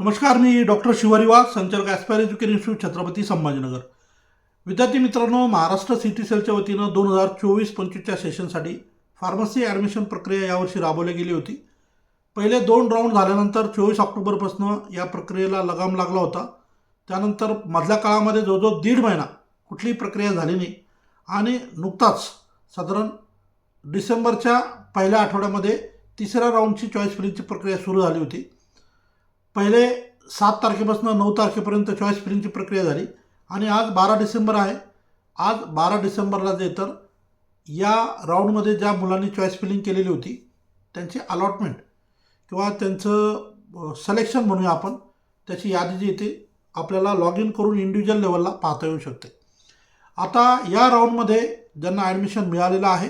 नमस्कार मी डॉक्टर शिवारी वाघ संचालक Aspire Education Institute Chhatrapati Sambhajinagar. विद्यार्थी मित्रांनो महाराष्ट्र सिटी सेलच्या वतीनं दोन हजार चोवीस पंचवीसच्या सेशनसाठी फार्मसी ॲडमिशन प्रक्रिया यावर्षी राबवली गेली होती. पहिले दोन राऊंड झाल्यानंतर चोवीस ऑक्टोबरपासून या प्रक्रियेला लगाम लागला होता. त्यानंतर मधल्या काळामध्ये जवळजवळ दीड महिना कुठलीही प्रक्रिया झाली नाही. आणि नुकताच साधारण डिसेंबरच्या पहिल्या आठवड्यामध्ये तिसऱ्या राऊंडची चॉईस फिलिंगची प्रक्रिया सुरू झाली होती. पहिले सात तारखेपासून नऊ तारखेपर्यंत चॉईस फिलिंगची प्रक्रिया झाली. आणि आज बारा डिसेंबर आहे. आज बारा डिसेंबरला जे तर या राऊंडमध्ये ज्या मुलांनी चॉईस फिलिंग केलेली होती त्यांची अलॉटमेंट किंवा त्यांचं सिलेक्शन म्हणूया आपण त्याची यादी जी येते आपल्याला लॉग इन करून इंडिव्हिज्युअल लेवलला पाहता येऊ शकते. आता या राऊंडमध्ये ज्यांना ॲडमिशन मिळालेलं आहे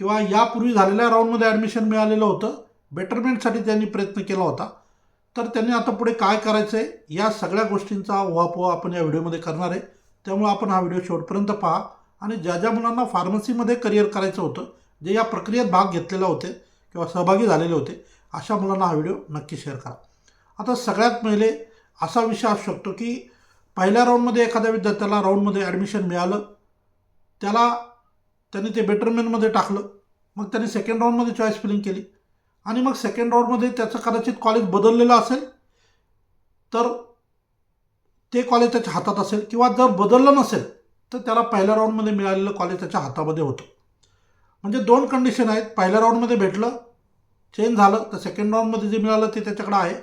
किंवा यापूर्वी झालेल्या राऊंडमध्ये ॲडमिशन मिळालेलं होतं बेटरमेंटसाठी त्यांनी प्रयत्न केला होता. तर त्यांनी आता पुढे काय करायचं आहे या सगळ्या गोष्टींचा उहापोहा आपण या व्हिडिओमध्ये करणार आहे. त्यामुळे आपण हा व्हिडिओ शेवटपर्यंत पहा. आणि ज्या ज्या मुलांना फार्मसीमध्ये करिअर करायचं होतं जे या प्रक्रियेत भाग घेतलेला होते किंवा सहभागी झालेले होते अशा मुलांना हा व्हिडिओ नक्की शेअर करा. आता सगळ्यात पहिले असा विषय असू शकतो की पहिल्या राऊंडमध्ये एखाद्या विद्यार्थ्याला राऊंडमध्ये ॲडमिशन मिळालं त्याला त्यांनी ते बेटरमेनमध्ये टाकलं मग त्यांनी सेकंड राऊंडमध्ये चॉईस फिलिंग केली आणि मग सेकंड राऊंडमध्ये त्याचं कदाचित कॉलेज बदललेलं असेल तर ते कॉलेज त्याच्या हातात असेल किंवा जर बदललं नसेल तर त्याला पहिल्या राऊंडमध्ये मिळालेलं कॉलेज त्याच्या हातामध्ये होतं. म्हणजे दोन कंडिशन आहेत. पहिल्या राऊंडमध्ये भेटलं चेंज झालं तर सेकंड राऊंडमध्ये जे मिळालं ते त्याच्याकडं आहे.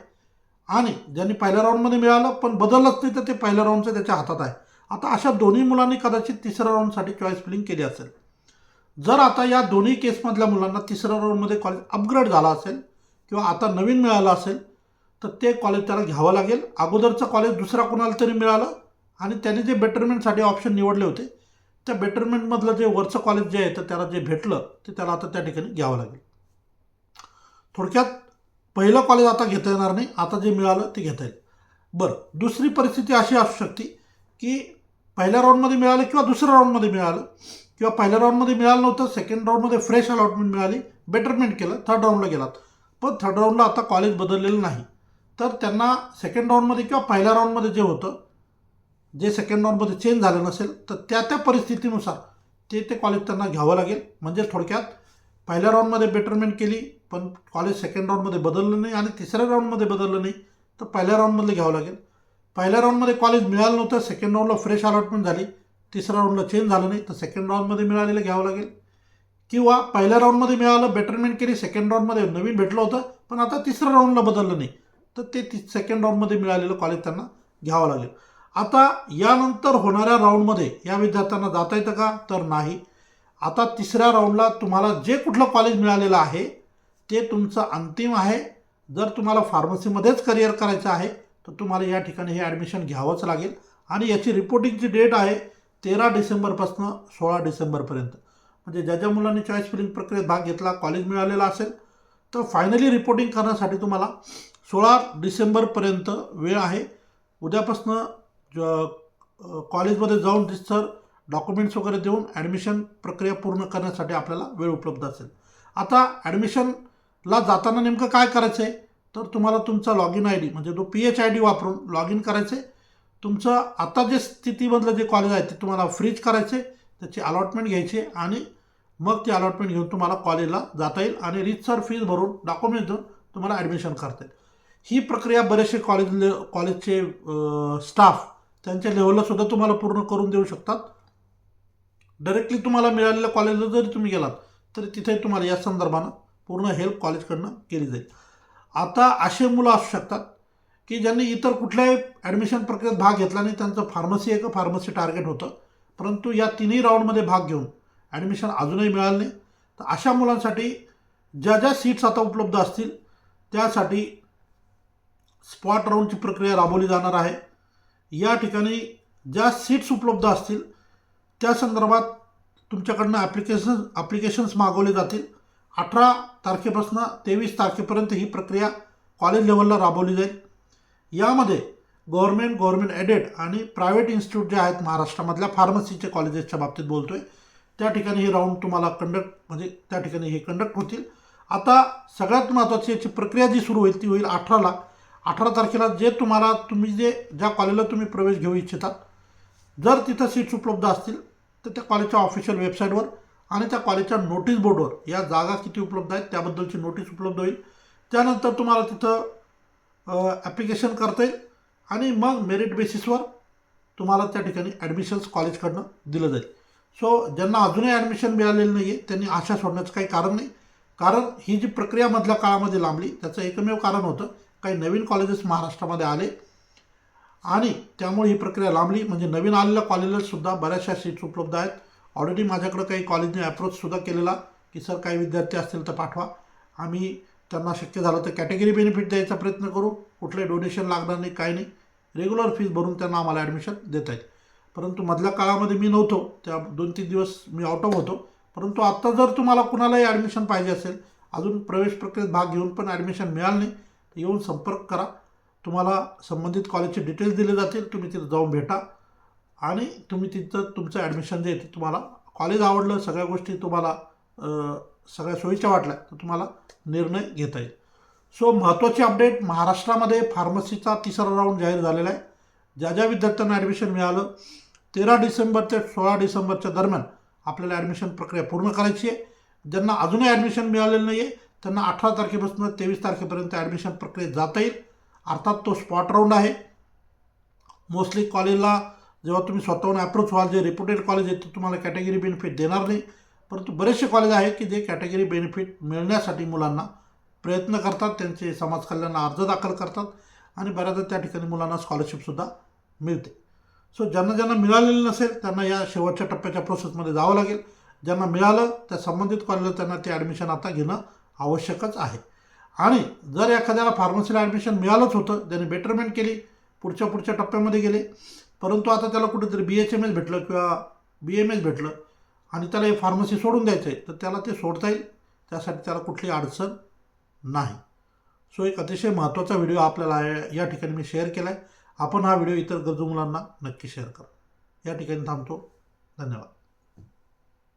आणि ज्यांनी पहिल्या राऊंडमध्ये मिळालं पण बदललंच नाही तर ते पहिल्या राऊंडचं त्याच्या हातात आहे. आता अशा दोन्ही मुलांनी कदाचित तिसऱ्या राऊंडसाठी चॉईस फिलिंग केली असेल. जर आता या दोन्ही केसमधल्या मुलांना तिसऱ्या राऊंडमध्ये कॉलेज अपग्रेड झाला असेल किंवा आता नवीन मिळालं असेल तर ते कॉलेज त्याला घ्यावं लागेल. अगोदरचं कॉलेज दुसऱ्या कोणाला तरी मिळालं आणि त्याने जे बेटरमेंटसाठी ऑप्शन निवडले होते त्या बेटरमेंटमधलं जे वरचं कॉलेज जे आहे तर त्याला जे भेटलं ते त्याला आता त्या ठिकाणी घ्यावं लागेल. थोडक्यात पहिलं कॉलेज आता घेता येणार नाही आता जे मिळालं ते घेता येईल. बरं दुसरी परिस्थिती अशी असू शकते की पहिल्या राऊंडमध्ये मिळालं किंवा दुसऱ्या राऊंडमध्ये मिळालं किंवा पहिल्या राऊंडमध्ये मिळालं नव्हतं सेकंड राऊंडमध्ये फ्रेश अलॉटमेंट मिळाली बेटरमेंट केलं थर्ड राऊंडला गेलात. पण थर्ड राऊंडला आता कॉलेज बदललेलं नाही. तर त्यांना सेकंड राऊंडमध्ये किंवा पहिल्या राऊंडमध्ये जे होतं जे सेकंड राऊंडमध्ये चेंज झालं नसेल तर त्या त्या परिस्थितीनुसार ते ते कॉलेज त्यांना घ्यावं लागेल. म्हणजे थोडक्यात पहिल्या राऊंडमध्ये बेटरमेंट केली पण कॉलेज सेकंड राऊंडमध्ये बदललं नाही आणि तिसऱ्या राऊंडमध्ये बदललं नाही तर पहिल्या राऊंडमधलं घ्यावं लागेल. पहिल्या राऊंडमध्ये कॉलेज मिळालं नव्हतं सेकंड राऊंडला फ्रेश अलॉटमेंट झाली तिसऱ्या राऊंडला चेंज झालं नाही तर सेकंड राऊंडमध्ये मिळालेलं घ्यावं लागेल. किंवा पहिल्या राऊंडमध्ये मिळालं बेटरमेंट केली सेकंड राऊंडमध्ये नवीन भेटलं होतं पण आता तिसऱ्या राऊंडला बदललं नाही. तर ते ती सेकंड राऊंडमध्ये मिळालेलं कॉलेज त्यांना घ्यावं लागेल. आता यानंतर होणाऱ्या राऊंडमध्ये या विद्यार्थ्यांना जाता येतं का? तर नाही. आता तिसऱ्या राऊंडला तुम्हाला जे कुठलं कॉलेज मिळालेलं आहे ते तुमचं अंतिम आहे. जर तुम्हाला फार्मसीमध्येच करिअर करायचं आहे तर तुम्हाला या ठिकाणी हे ॲडमिशन घ्यावंच लागेल. आणि याची रिपोर्टिंगची डेट आहे तेरा डिसेंबरपासून सोळा डिसेंबरपर्यंत. म्हणजे ज्या ज्या मुलांनी चॉईस फिलिंग प्रक्रियेत भाग घेतला कॉलेज मिळालेला असेल तर फायनली रिपोर्टिंग करण्यासाठी तुम्हाला सोळा डिसेंबरपर्यंत वेळ आहे. उद्यापासनं ज कॉलेजमध्ये जाऊन रिसर डॉक्युमेंट्स वगैरे देऊन ॲडमिशन प्रक्रिया पूर्ण करण्यासाठी आपल्याला वेळ उपलब्ध असेल. आता ॲडमिशनला जाताना नेमकं काय करायचं आहे तर तुम्हाला तुमचा लॉग इन आय डी म्हणजे तो पी एच आय डी वापरून लॉग इन करायचं आहे तुमचं आता जे स्थितीमधलं जे कॉलेज आहे ते तुम्हाला फ्रीज करायचे त्याची अलॉटमेंट घ्यायची आणि मग ती अलॉटमेंट घेऊन तुम्हाला कॉलेजला जाता येईल आणि रितसर फीज भरून डॉक्युमेंट देऊन तुम्हाला ॲडमिशन करता येईल. ही प्रक्रिया बरेचसे कॉलेज ले कॉलेजचे स्टाफ त्यांच्या लेवलला सुद्धा तुम्हाला पूर्ण करून देऊ शकतात. डायरेक्टली तुम्हाला मिळालेल्या कॉलेजला जरी तुम्ही गेलात तरी तिथे तुम्हाला या संदर्भानं पूर्ण हेल्प कॉलेजकडनं केली जाईल. आता असे मुलं असू शकतात की ज्यांनी इतर कुठल्याही ॲडमिशन प्रक्रियेत भाग घेतला नाही त्यांचं फार्मसी एक फार्मसी टार्गेट होतं. परंतु या तिन्ही राऊंडमध्ये भाग घेऊन ॲडमिशन अजूनही मिळालं नाही. तर अशा मुलांसाठी ज्या ज्या सीट्स आता उपलब्ध असतील त्यासाठी स्पॉट राऊंडची प्रक्रिया राबवली जाणार आहे. या ठिकाणी ज्या सीट्स उपलब्ध असतील त्या संदर्भात तुमच्याकडनं ॲप्लिकेशन ॲप्लिकेशन्स मागवले जातील. अठरा तारखेपासून तेवीस तारखेपर्यंत ही प्रक्रिया कॉलेज लेवलला राबवली जाईल. यामध्ये गव्हर्मेंट गव्हर्मेंट एडेड आणि प्रायव्हेट इन्स्टिट्यूट जे आहेत महाराष्ट्रामधल्या फार्मसीच्या कॉलेजेसच्या बाबतीत बोलतो आहे त्या ठिकाणी हे राऊंड तुम्हाला कंडक्ट म्हणजे त्या ठिकाणी हे कंडक्ट होतील. आता सगळ्यात महत्त्वाची याची प्रक्रिया जी सुरू होईल ती होईल अठराला अठरा तारखेला जे तुम्हाला तुम्ही जे ज्या कॉलेजला तुम्ही प्रवेश घेऊ इच्छिता जर तिथं सीट्स उपलब्ध असतील तर त्या कॉलेजच्या ऑफिशियल वेबसाईटवर आणि त्या कॉलेजच्या नोटीस बोर्डवर या जागा किती उपलब्ध आहेत त्याबद्दलची नोटीस उपलब्ध होईल. त्यानंतर तुम्हाला तिथं ॲप्लिकेशन करता येईल. आणि मग मेरिट बेसिसवर तुम्हाला त्या ठिकाणी ॲडमिशन्स कॉलेजकडनं दिलं जाईल. सो ज्यांना अजूनही ॲडमिशन मिळालेलं नाही आहे त्यांनी आशा सोडण्याचं काही कारण नाही. कारण ही जी प्रक्रिया मधल्या काळामध्ये लांबली त्याचं एकमेव कारण होतं काही नवीन कॉलेजेस महाराष्ट्रामध्ये आले. आणि त्यामुळे ही प्रक्रिया लांबली. म्हणजे नवीन आलेल्या कॉलेजेससुद्धा बऱ्याचशा सीट्स उपलब्ध आहेत. ऑलरेडी माझ्याकडं काही कॉलेजने अप्रोचसुद्धा केलेला की सर काही विद्यार्थी असतील तर पाठवा. आम्ही त्यांना शक्य झालं तर कॅटेगरी बेनिफिट द्यायचा प्रयत्न करू. कुठले डोनेशन लागणार नाही काही नाही. रेग्युलर फीज भरून त्यांना आम्हाला ॲडमिशन देता येईल. परंतु मधल्या काळामध्ये मी नव्हतो. त्या दोन तीन दिवस मी आउट ऑफ होतो. परंतु आत्ता जर तुम्हाला कुणालाही ॲडमिशन पाहिजे असेल अजून प्रवेश प्रक्रियेत भाग घेऊन पण ॲडमिशन मिळालं नाही येऊन संपर्क करा. तुम्हाला संबंधित कॉलेजचे डिटेल्स दिले जातील. तुम्ही तिथं जाऊन भेटा. आणि तुम्ही तिथं तुमचं ॲडमिशन जे ते तुम्हाला कॉलेज आवडलं सगळ्या गोष्टी तुम्हाला सगळ्या सोयीच्या वाटल्या तर तुम्हाला निर्णय घेता येईल. सो महत्त्वाची अपडेट महाराष्ट्रामध्ये फार्मसीचा तिसरा राऊंड जाहीर झालेला आहे. ज्या ज्या विद्यार्थ्यांना ॲडमिशन मिळालं तेरा डिसेंबर ते सोळा डिसेंबरच्या दरम्यान आपल्याला ॲडमिशन प्रक्रिया पूर्ण करायची आहे. ज्यांना अजूनही ॲडमिशन मिळालेलं नाही आहे त्यांना अठरा तारखेपासून तेवीस तारखेपर्यंत ॲडमिशन प्रक्रियेत जाता येईल. अर्थात तो स्पॉट राऊंड आहे. मोस्टली कॉलेजला जेव्हा तुम्ही स्वतःहून अप्रोच व्हाल जे रेप्युटेड कॉलेज आहे ते तुम्हाला कॅटेगरी बेनिफिट देणार नाही. परंतु बरेचसे कॉलेज आहेत की जे कॅटेगरी बेनिफिट मिळण्यासाठी मुलांना प्रयत्न करतात त्यांचे समाज कल्याण अर्ज दाखल करतात आणि बऱ्याचदा त्या ठिकाणी मुलांना स्कॉलरशिपसुद्धा मिळते. सो ज्यांना ज्यांना मिळालेलं नसेल त्यांना या शेवटच्या टप्प्याच्या प्रोसेसमध्ये जावं लागेल. ज्यांना मिळालं त्या संबंधित कॉलेजला त्यांना ते ॲडमिशन आता घेणं आवश्यकच आहे. आणि जर एखाद्याला फार्मसीला ॲडमिशन मिळालंच होतं ज्याने बेटरमेंट केली पुढच्या पुढच्या टप्प्यामध्ये गेले परंतु आता त्याला कुठेतरी बी एच एम एस भेटलं किंवा बी एम एस भेटलं आणि त्याला हे फार्मसी सोडून द्यायचं आहे तर त्याला ते सोडता येईल. त्यासाठी त्याला कुठली अडचण नाही. सो एक अतिशय महत्त्वाचा व्हिडिओ आपल्याला या- या ठिकाणी मी शेअर केला आहे आपण हा व्हिडिओ इतर गरजू मुलांना नक्की शेअर करा. या ठिकाणी थांबतो. धन्यवाद.